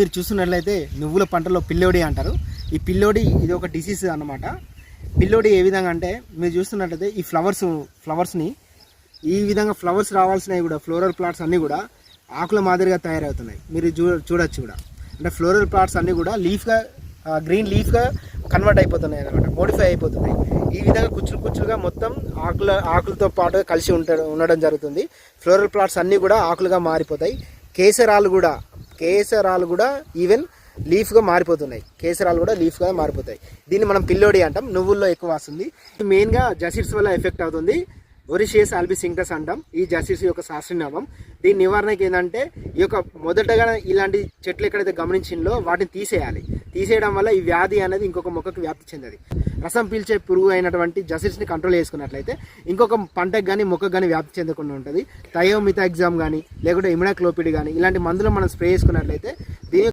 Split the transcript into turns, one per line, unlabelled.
మీరు చూస్తున్నట్లయితే నువ్వుల పంటలో పిల్లోడి అంటారు. ఈ పిల్లోడి ఇది ఒక డిసీజ్ అన్నమాట. పిల్లోడి ఏ విధంగా అంటే మీరు చూస్తున్నట్లయితే ఈ ఫ్లవర్స్ ఫ్లవర్స్ని ఈ విధంగా ఫ్లవర్స్ రావాల్సినవి కూడా ఫ్లోరల్ ప్లాట్స్ అన్నీ కూడా ఆకుల మాదిరిగా తయారవుతున్నాయి. మీరు చూ చూడొచ్చు కూడా. అంటే ఫ్లోరల్ ప్లాట్స్ అన్నీ కూడా లీఫ్గా గ్రీన్ లీఫ్గా కన్వర్ట్ అయిపోతున్నాయి అనమాట మోడిఫై అయిపోతున్నాయి. ఈ విధంగా కుచ్చులు కుచ్చులుగా మొత్తం ఆకుల ఆకులతో పాటు కలిసి ఉండడం ఉండడం జరుగుతుంది. ఫ్లోరల్ ప్లాట్స్ అన్నీ కూడా ఆకులుగా మారిపోతాయి. కేసరాలు కూడా కేసరాలు కూడా ఈవెన్ లీఫ్గా మారిపోతున్నాయి. కేసరాలు కూడా లీఫ్గా మారిపోతాయి. దీన్ని మనం పిల్లోడి అంటాం. నువ్వుల్లో ఎక్కువ వస్తుంది. మెయిన్గా జసిడ్స్ వల్ల ఎఫెక్ట్ అవుతుంది. ఒరిషియస్ ఆల్బిసింక్టస్ అంటాం ఈ జసిడ్స్ యొక్క శాస్త్రీయనామం దీని నివారణకి ఏంటంటే ఈ యొక్క మొదటగా ఇలాంటి చెట్లు ఎక్కడైతే గమనించిందో వాటిని తీసేయాలి. తీసేయడం వల్ల ఈ వ్యాధి అనేది ఇంకొక మొక్కకు వ్యాప్తి చెందది. రసం పీల్చే పురుగు అయినటువంటి జసిల్స్ని కంట్రోల్ చేసుకున్నట్లయితే ఇంకొక పంటకు కానీ మొక్కకు కానీ వ్యాప్తి చెందకుండా ఉంటుంది. థయోమితా ఎగ్జామ్ కానీ లేకుంటే ఇమిడాక్లోపిడ్ కానీ ఇలాంటి మందులు మనం స్ప్రే చేసుకున్నట్లయితే